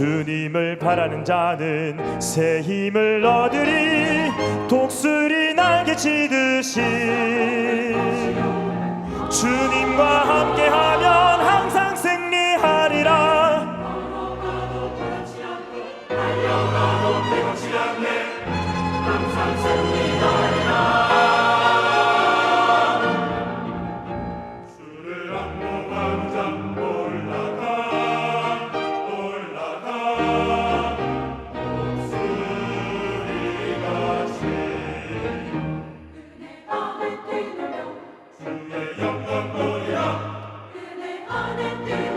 주님을 바라는 자는 새 힘을 얻으리. 독수리 날개치듯이 주님과 함께 Hallelujah.